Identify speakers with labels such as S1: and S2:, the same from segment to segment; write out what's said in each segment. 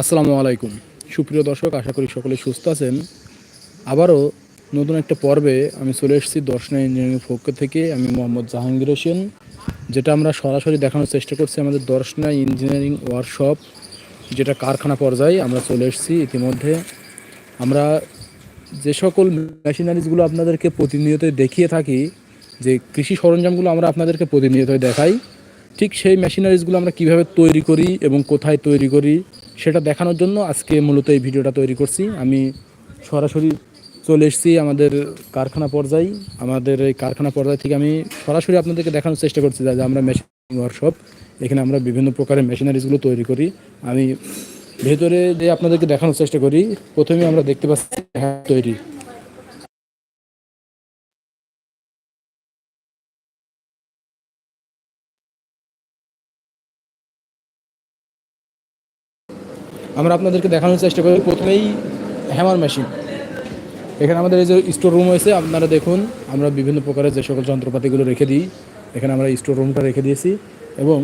S1: আসসালামু আলাইকুম। সুপ্রিয় দর্শক, আশা করি সকলে সুস্থ আছেন। আবারও নতুন একটা পর্বে আমি চলে এসেছি দর্শনা ইঞ্জিনিয়ারিং পক্ষ থেকে। আমি মোহাম্মদ জাহাঙ্গীর হোসেন, যেটা আমরা সরাসরি দেখানোর চেষ্টা করছি আমাদের দর্শনা ইঞ্জিনিয়ারিং ওয়ার্কশপ, যেটা কারখানা পর্যায়ে আমরা চলে এসেছি ইতিমধ্যে। আমরা যে সকল মেশিনারিজগুলো আপনাদেরকে প্রতিনিয়ত দেখিয়ে থাকি, যে কৃষি সরঞ্জামগুলো আমরা আপনাদেরকে প্রতিনিয়ত দেখাই, ঠিক সেই মেশিনারিজগুলো আমরা কীভাবে তৈরি করি এবং কোথায় তৈরি করি সেটা দেখানোর জন্য আজকে মূলত এই ভিডিওটা তৈরি করছি। আমি সরাসরি চলে এসেছি আমাদের কারখানা পর্যায়ে। আমাদের এই কারখানা পর্যায় থেকে আমি সরাসরি আপনাদেরকে দেখানোর চেষ্টা করছি যে আমরা মেশিন ওয়ার্কশপ এখানে আমরা বিভিন্ন প্রকারের মেশিনারিজগুলো তৈরি করি। আমি ভেতরে যে আপনাদেরকে দেখানোর চেষ্টা করি, প্রথমে আমরা দেখতে পাচ্ছি হ্যাঁ তৈরি। আমরা আপনাদেরকে দেখানোর চেষ্টা করি। প্রথমেই হ্যামার মেশিন এখানে আমাদের এই যে স্টোর রুম হয়েছে আপনারা দেখুন, আমরা বিভিন্ন প্রকারের যে সকল যন্ত্রপাতিগুলো রেখে দিই। এখানে আমরা স্টোর রুমটা রেখে দিয়েছি এবং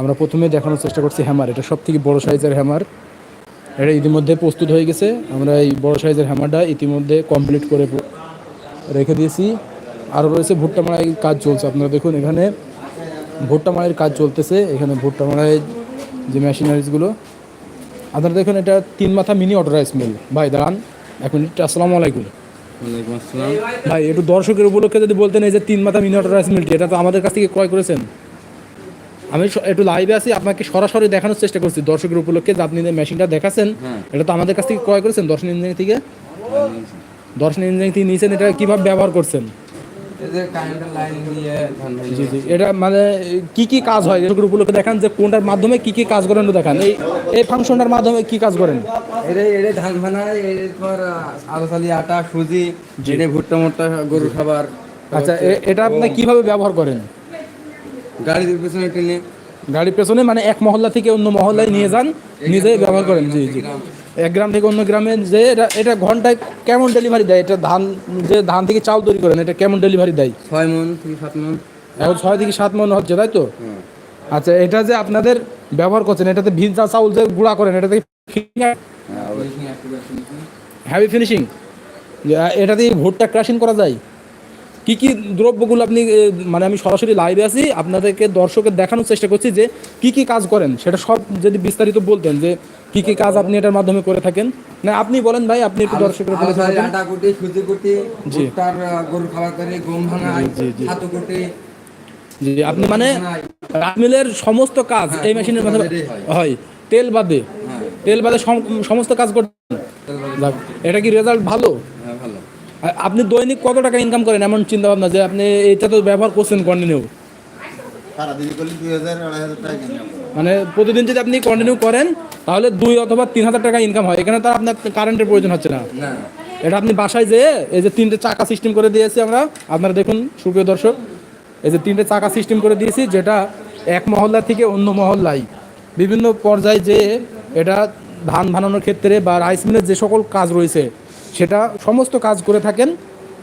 S1: আমরা প্রথমে দেখানোর চেষ্টা করছি হ্যামার এটা সব থেকে বড়ো সাইজের হ্যামার এটা ইতিমধ্যে প্রস্তুত হয়ে গেছে। আমরা এই বড় সাইজের হ্যামারটা ইতিমধ্যে কমপ্লিট করে রেখে দিয়েছি। আরও রয়েছে ভুট্টা মারাই কাজ চলছে। আপনারা দেখুন এখানে ভুট্টা মারাইয়ের কাজ চলতেছে। এখানে ভুট্টা মারাই যে মেশিনারিজগুলো আপনারা দেখুন এটা তিন মাথা মিনি অটো রাইস মিল ভাই দাঁড়ান এক মিনিট আসসালামু আলাইকুম।
S2: ওয়ালাইকুম আসসালাম।
S1: ভাই একটু দর্শকের উপলক্ষে যদি বলতেন এই যে তিন মাথা মিনি অটো রাইস মিলটি এটা তো আমাদের কাছ থেকে ক্রয় করেছেন। আমি একটু লাইভে আছি আপনাকে সরাসরি দেখানোর চেষ্টা করছি। দর্শকের উপলক্ষে যে আপনি যে মেশিনটা দেখাচ্ছেন
S2: হ্যাঁ।
S1: এটা তো আমাদের কাছ থেকে ক্রয় করেছেন দর্শন ইঞ্জিনিয়ারিং থেকে? দর্শন ইঞ্জিনিয়ারিং থেকে নিয়েছেন এটা কীভাবে ব্যবহার করছেন? জি জি। এটা মানে কি কি কাজ হয়? এর উপলক্ষে দেখান যে কোনটার মাধ্যমে কি কি কাজ করেন দেখান। এই এই ফাংশনটার মাধ্যমে কি কাজ করেন?
S2: এরে এরে ধান বানায় এই তোমার আলু চালি আটা সুজি জেনে ভুট্টা মোট্টা গরুর খাবার।
S1: আচ্ছা এটা আপনি কীভাবে ব্যবহার করেন?
S2: গাড়ি পেছনে টেনে
S1: গাড়ির পেছনে মানে এক মহল্লা থেকে অন্য মহল্লায় নিয়ে যান নিজেই ব্যবহার করেন জি জি। এক গ্রাম থেকে অন্য গ্রামে যে এটা এটা ঘন্টায় কেমন ডেলিভারি দেয়? এটা ধান যে ধান থেকে চাল তৈরি করেন এটা কেমন ডেলিভারি দেয়?
S2: ছয় মন থেকে সাত মন।
S1: এখন ছয় থেকে সাত মন হচ্ছে তাই তো?
S2: হ্যাঁ।
S1: আচ্ছা এটা যে আপনাদের ব্যবহার করছেন এটাতে ভিজা চাউল যে গুঁড়া করেন
S2: বেশি বেশি।
S1: হ্যাভি ফিনিশিং এটা দিয়ে ভুট্টা ক্রাশিং করা যায়? কি কি দ্রব্যগুলো আপনি মানে আমি সরাসরি লাইভে আছি আপনাদেরকে দর্শকের দেখানোর চেষ্টা করছি যে কি কি কাজ করেন। সেটা সব যদি বিস্তারিত বলতেন যে কি কি কাজ আপনি এটার মাধ্যমে করে থাকেন। না আপনি বলেন ভাই আপনি একটু দর্শকের বলে থাকেন
S2: আটা কুটি সুজি কুটি। ভুট্টার গরুর খাবার করে গম
S1: জি।
S2: ছাতু কুটি।
S1: জি আপনি মানে রামিলের সমস্ত কাজ এই মেশিনের মাধ্যমে
S2: হয়।
S1: হয় তেল বাদে।
S2: হ্যাঁ।
S1: তেল বাদে সমস্ত কাজ করতেন এটা কি রেজাল্ট ভালো?
S2: হ্যাঁ
S1: আপনি দৈনিক কত টাকা ইনকাম করেন এমন চিন্তা ভাবনা যে আপনি এটা তো ব্যবহার করছেন কন্টিনিউ মানে প্রতিদিন যদি আপনি কন্টিনিউ করেন তাহলে দুই অথবা তিন হাজার টাকা ইনকাম হয়। এখানে তো আপনার কারেন্টের প্রয়োজন হচ্ছে না।
S2: না।
S1: এটা আপনি বাসায় যেয়ে এই যে তিনটে চাকা সিস্টেম করে দিয়েছি আমরা আপনারা দেখুন সুপ্রিয় দর্শক এই যে তিনটে চাকা সিস্টেম করে দিয়েছি যেটা এক মহল্লা থেকে অন্য মহল্লায়। বিভিন্ন পর্যায়ে যেয়ে এটা ধান বানানোর ক্ষেত্রে বা রাইস মিলের যে সকল কাজ রয়েছে সেটা সমস্ত কাজ করে থাকেন।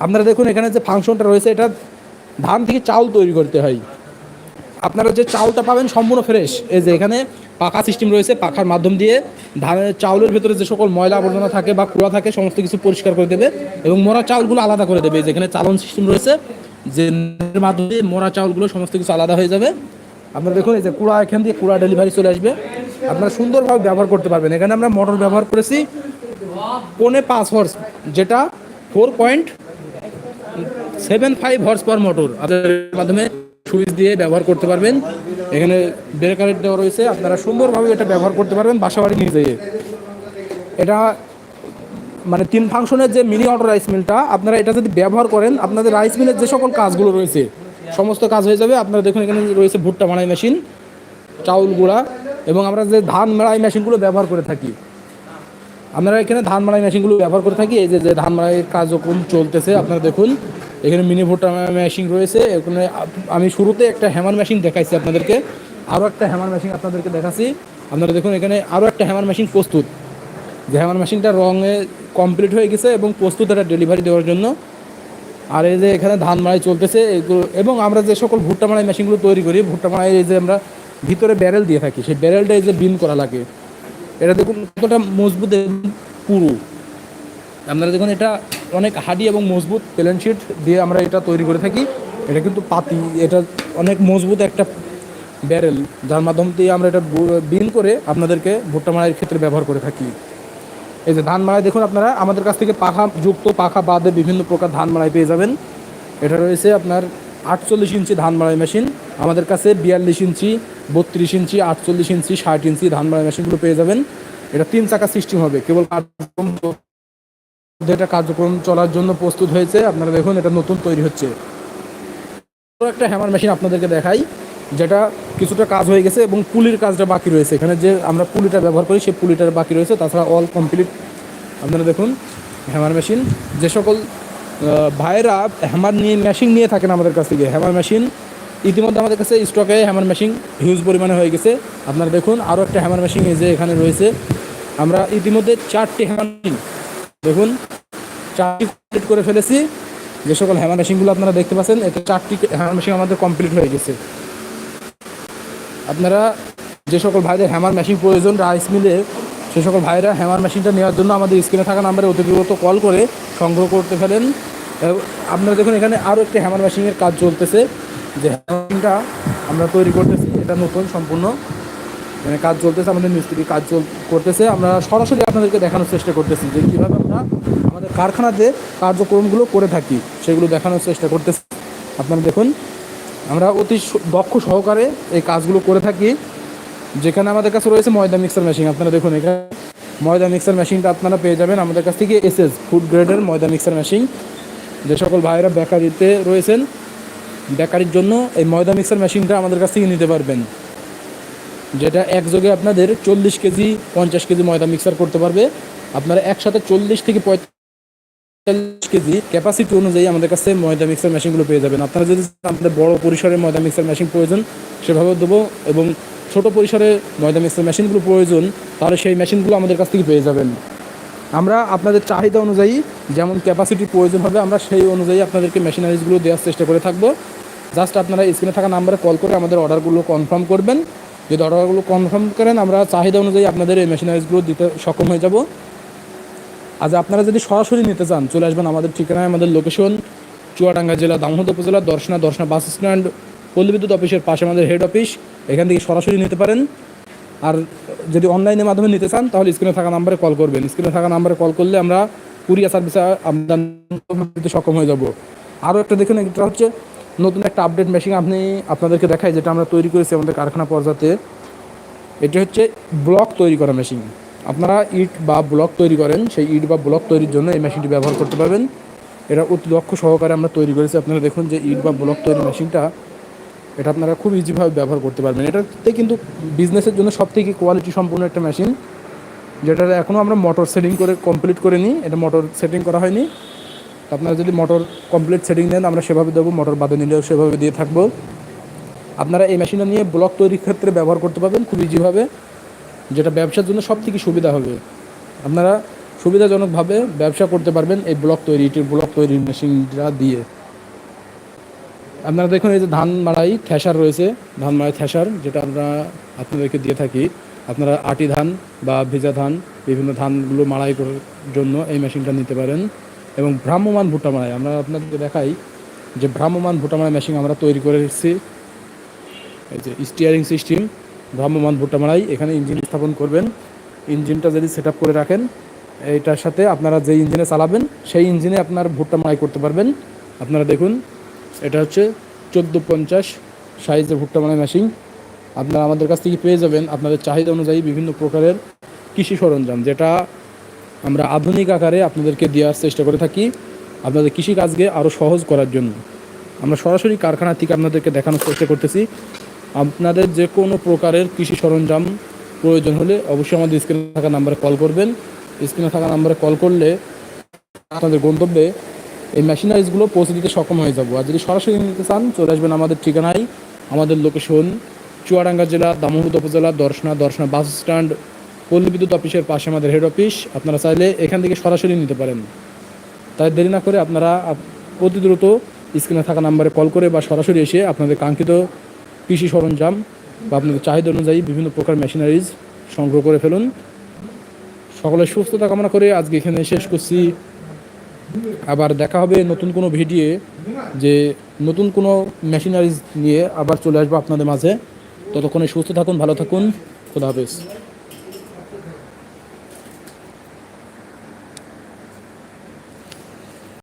S1: আপনারা দেখুন এখানে যে ফাংশনটা রয়েছে, এটা ধান থেকে চাউল তৈরি করতে হয়। আপনারা যে চাউলটা পাবেন সম্পূর্ণ ফ্রেশ এই যে এখানে পাখা সিস্টেম রয়েছে, পাখার মাধ্যম দিয়ে ধানের চাউলের ভেতরে যে সকল ময়লা আবর্জনা থাকে বা কুড়া থাকে, সমস্ত কিছু পরিষ্কার করে দেবে এবং মোরা চাউলগুলো আলাদা করে দেবে। যেখানে চালন সিস্টেম রয়েছে, যে মাধ্যমে মোরা চাউলগুলো সমস্ত কিছু আলাদা হয়ে যাবে। আপনারা দেখুন এই যে কুড়া, এখান দিয়ে কুড়া ডেলিভারি চলে আসবে। আপনারা সুন্দরভাবে ব্যবহার করতে পারবেন। এখানে আমরা মোটর ব্যবহার করেছি। পনে পাঁচ হর্স যেটা four point seven five horsepower motor আপনাদের মাধ্যমে সুইচ দিয়ে ব্যবহার করতে পারবেন। এখানে ব্রেকার দেওয়া রয়েছে। আপনারা সুন্দরভাবে এটা ব্যবহার করতে পারবেন বাসাবাড়ি নিয়ে যেয়ে এটা মানে তিন ফাংশনের যে মিনি অটো রাইস মিলটা আপনারা এটা যদি ব্যবহার করেন, আপনাদের রাইস মিলের যে সকল কাজগুলো রয়েছে, সমস্ত কাজ হয়ে যাবে। আপনারা দেখুন, এখানে রয়েছে ভুট্টা মাড়াই মেশিন চাউল গুঁড়া, এবং আমরা যে ধান মাড়াই মেশিনগুলো ব্যবহার করে থাকি। আমরা এখানে ধান মাড়াই মেশিনগুলো ব্যবহার করে থাকি, এই যে ধান মাড়াইয়ের কার্যক্রম চলতেছে, আপনারা দেখুন, এখানে মিনি ভুট্টা মেশিন রয়েছে, এখানে আমি শুরুতে একটা হ্যামার মেশিন দেখাইছি আপনাদেরকে আরও একটা হ্যামার মেশিন আপনাদেরকে দেখাচ্ছি। আপনারা দেখুন, এখানে আরও একটা হ্যামার মেশিন প্রস্তুত। যে হ্যামার মেশিনটা রঙে কমপ্লিট হয়ে গেছে এবং প্রস্তুত এটা ডেলিভারি দেওয়ার জন্য। আর এই যে এখানে ধান মাড়াই চলতেছে, এগুলো, এবং আমরা যে সকল ভুট্টা মাড়াই মেশিনগুলো তৈরি করি, ভুট্টা মাড়াই এই যে আমরা ভিতরে ব্যারেল দিয়ে থাকি, সেই ব্যারেলটা এই যে বিন করা লাগে। এটা দেখুন কতটা মজবুত পুরু। আপনারা দেখুন এটা অনেক হাডি এবং মজবুত প্লেন শিট দিয়ে আমরা এটা তৈরি করে থাকি। এটা কিন্তু পাতি, এটা অনেক মজবুত একটা ব্যারেল যার মাধ্যম দিয়ে আমরা এটা বিন করে আপনাদেরকে ভুট্টা মারাইয়ের ক্ষেত্রে ব্যবহার করে থাকি। এই যে ধান মাড়াই দেখুন আপনারা, আমাদের কাছ থেকে পাখা যুক্ত পাখা বাদে বিভিন্ন প্রকার ধান মাড়াই পেয়ে যাবেন। এটা রয়েছে আপনার আটচল্লিশ ইঞ্চি ধান মাড়াই মেশিন। আমাদের কাছে বিয়াল্লিশ ইঞ্চি, বত্রিশ ইঞ্চি, আটচল্লিশ ইঞ্চি, ষাট ইঞ্চি ধান মাড়াই মেশিনগুলো পেয়ে যাবেন। এটা তিন চাকা সিস্টেম হবে, কেবল কার্যক্রম এটা কার্যক্রম চলার জন্য প্রস্তুত হয়েছে। আপনারা দেখুন, এটা নতুন তৈরি হচ্ছে। একটা হ্যামার মেশিন আপনাদেরকে দেখাই, যেটা কিছুটা কাজ হয়ে গেছে এবং পুলির কাজটা বাকি রয়েছে। এখানে যে আমরা পুলিটা ব্যবহার করি সেই পুলিটার বাকি রয়েছে। তাছাড়া অল কমপ্লিট আপনারা দেখুন, হ্যামার মেশিন, যে সকল ভাইয়েরা হ্যামার নিয়ে মেশিন নিয়ে থাকেন আমাদের কাছ থেকে। হ্যামার মেশিন ইতিমধ্যে আমাদের কাছে স্টকে হ্যামার মেশিন হিউজ পরিমাণে হয়ে গেছে। আপনারা দেখুন আরও একটা হ্যামার মেশিন এই যে এখানে রয়েছে। আমরা ইতিমধ্যে চারটি হ্যামার মেশিন দেখুন, চারটি কমপ্লিট করে ফেলেছি। যে সকল হ্যামার মেশিনগুলো আপনারা দেখতে পাচ্ছেন, এতে চারটি হ্যামার মেশিন আমাদের কমপ্লিট হয়ে গেছে। আপনারা যে সকল ভাইদের হ্যামার মেশিন প্রয়োজন রাইস মিলে সে সকল ভাইরা হ্যামার মেশিনটা নেওয়ার জন্য আমাদের স্ক্রিনে থাকা নাম্বারে অতিরিক্ত কল করে সংগ্রহ করতে ফেলেন। আপনারা দেখুন এখানে আরও একটি হ্যামার মেশিনের কাজ চলতেছে। যে হ্যামার মেশিনটা আমরা তৈরি করতেছি, এটা নতুন, সম্পূর্ণ। মানে কাজ চলতেছে, আমাদের মিস্ত্রি কাজ চল, করতেছে। আমরা সরাসরি আপনাদেরকে দেখানোর চেষ্টা করতেছি যে কীভাবে আমরা আমাদের কারখানাতে কার্যক্রমগুলো করে থাকি, সেগুলো দেখানোর চেষ্টা করতেছি। আপনারা দেখুন, আমরা অতি দক্ষ সহকারে এই কাজগুলো করে থাকি। যেখানে আমাদের কাছে রয়েছে ময়দা মিক্সার মেশিন, আপনারা দেখুন এখানে। ময়দা মিক্সার মেশিনটা আপনারা পেয়ে যাবেন আমাদের কাছ থেকে এসএস ফুড গ্রেডের ময়দা মিক্সার মেশিন। যে সকল ভাইয়েরা বেকারিতে রয়েছেন, বেকারির জন্য এই ময়দা মিক্সার মেশিনটা আমাদের কাছ থেকে নিতে পারবেন। যেটা একযোগে আপনাদের চল্লিশ কেজি, পঞ্চাশ কেজি ময়দা মিক্সার করতে পারবে। আপনারা একসাথে চল্লিশ থেকে পঁয়তাল্লিশ কেজি ক্যাপাসিটি অনুযায়ী আমাদের কাছে ময়দা মিক্সার মেশিনগুলো পেয়ে যাবেন। আপনারা যদি আপনাদের বড় পরিসরের ময়দা মিক্সার মেশিন প্রয়োজন সেভাবে দেবো এবং ছোট পরিসরে ময়দা মিক্সার মেশিনগুলো প্রয়োজন, তাহলে সেই মেশিনগুলো আমাদের কাছ থেকে পেয়ে যাবেন। আমরা আপনাদের চাহিদা অনুযায়ী যেমন ক্যাপাসিটি প্রয়োজন হবে, আমরা সেই অনুযায়ী আপনাদেরকে মেশিনারিজগুলো দেওয়ার চেষ্টা করে থাকব। জাস্ট আপনারা স্ক্রিনে থাকা নাম্বারে কল করে আমাদের অর্ডারগুলো কনফার্ম করবেন। যদি অর্ডারগুলো কনফার্ম করেন, আমরা চাহিদা অনুযায়ী আপনাদের এই মেশিনারিজগুলো দিতে সক্ষম হয়ে যাব। আজ আপনারা যদি সরাসরি নিতে চান, চলে আসবেন আমাদের ঠিকানায়, আমাদের লোকেশন চুয়াডাঙ্গা জেলা দামোহদ উপজেলা, দর্শনা দর্শনা বাস স্ট্যান্ড পল্লী বিদ্যুৎ অফিসের পাশে আমাদের হেড অফিস এখান থেকে সরাসরি নিতে পারেন। আর যদি অনলাইনের মাধ্যমে নিতে চান, তাহলে স্ক্রিনে থাকা নাম্বারে কল করবেন। স্ক্রিনে থাকা নাম্বারে কল করলে আমরা কুরিয়ার সার্ভিসে আমদান সক্ষম হয়ে যাব। আরও একটা দেখুন, এটা হচ্ছে নতুন একটা আপডেট মেশিন আপনি আপনাদেরকে দেখাই, যেটা আমরা তৈরি করেছি আমাদের কারখানা পর্যাতে। এটি হচ্ছে ব্লক তৈরি করা মেশিন আপনারা ইট বা ব্লক তৈরি করেন, সেই ইট বা ব্লক তৈরির জন্য এই মেশিনটি ব্যবহার করতে পারবেন। এটা অতি দক্ষ সহকারে আমরা তৈরি করেছি। আপনারা দেখুন যে ইট বা ব্লক তৈরি মেশিনটা এটা আপনারা খুব ইজিভাবে ব্যবহার করতে পারবেন। এটাতে কিন্তু বিজনেসের জন্য সব থেকে কোয়ালিটি সম্পূর্ণ একটা মেশিন যেটা এখনও আমরা মোটর সেটিং করে কমপ্লিট করে নিই। এটা মোটর সেটিং করা হয়নি। আপনারা যদি মোটর কমপ্লিট সেটিং নেন, আমরা সেভাবে দেবো মোটর বাদে নিলেও সেভাবে দিয়ে থাকব। আপনারা এই মেশিনটা নিয়ে ব্লক তৈরির ক্ষেত্রে ব্যবহার করতে পারবেন খুব ইজিভাবে যেটা ব্যবসার জন্য সব থেকে সুবিধা হবে। আপনারা সুবিধাজনকভাবে ব্যবসা করতে পারবেন এই ব্লক তৈরি ব্লক তৈরির মেশিনটা দিয়ে। আপনারা দেখুন এই যে ধান মাড়াই থ্যাসার রয়েছে। ধান মাড়াই থ্যাসার যেটা আমরা আপনাদেরকে দিয়ে থাকি। আপনারা আটি ধান বা ভেজা ধান, বিভিন্ন ধানগুলো মাড়াই করার জন্য এই মেশিনটা নিতে পারেন। এবং ভ্রাম্যমান ভুট্টা মাড়াই, আমরা আপনাদেরকে দেখাই যে ভ্রাম্যমান ভুট্টা মাড়াই মেশিন আমরা তৈরি করে এসেছি এই যে স্টিয়ারিং সিস্টেম ভ্রাম্যমান ভুট্টা মারাই এখানে ইঞ্জিন স্থাপন করবেন। ইঞ্জিনটা যদি সেট করে রাখেন, এইটার সাথে আপনারা যে ইঞ্জিনে চালাবেন, সেই ইঞ্জিনে আপনার ভুট্টা মারাই করতে পারবেন। আপনারা দেখুন এটা হচ্ছে চোদ্দ পঞ্চাশ সাইজের ভুট্টা মারাই মেশিন আপনারা আমাদের কাছ থেকে পেয়ে যাবেন আপনাদের চাহিদা অনুযায়ী বিভিন্ন প্রকারের কৃষি সরঞ্জাম, যেটা আমরা আধুনিক আকারে আপনাদেরকে দেওয়ার চেষ্টা করে থাকি আপনাদের কৃষিকাজকে আরও সহজ করার জন্য। আমরা সরাসরি কারখানা থেকে আপনাদেরকে দেখানোর চেষ্টা করতেছি। আপনাদের যে কোনো প্রকারের কৃষি সরঞ্জাম প্রয়োজন হলে অবশ্যই আমাদের স্ক্রিনে থাকা নাম্বারে কল করবেন। স্ক্রিনে থাকা নাম্বারে কল করলে আপনাদের গন্তব্যে এই মেশিনারিজগুলো পৌঁছে দিতে সক্ষম হয়ে যাব। আর যদি সরাসরি নিতে চান, চলে আসবেন আমাদের ঠিকানায়। আমাদের লোকেশন চুয়াডাঙ্গা জেলা দামোহদ উপজেলা, দর্শনা দর্শনা বাস স্ট্যান্ড পল্লী বিদ্যুৎ অফিসের পাশে আমাদের হেড অফিস আপনারা চাইলে এখান থেকে সরাসরি নিতে পারেন। তাই দেরি না করে আপনারা আপ- অতি দ্রুত স্ক্রিনে থাকা নাম্বারে কল করে বা সরাসরি এসে আপনাদের কাঙ্ক্ষিত কৃষি সরঞ্জাম বা আপনাদের চাহিদা অনুযায়ী বিভিন্ন প্রকার মেশিনারিজ সংগ্রহ করে ফেলুন। সকলের সুস্থতা কামনা করে আজকে এখানে শেষ করছি। আবার দেখা হবে নতুন কোনো ভিডিও যে নতুন কোনো মেশিনারিজ নিয়ে আবার চলে আসব আপনাদের মাঝে। ততক্ষণে সুস্থ থাকুন, ভালো থাকুন। খোদা হাফেজ।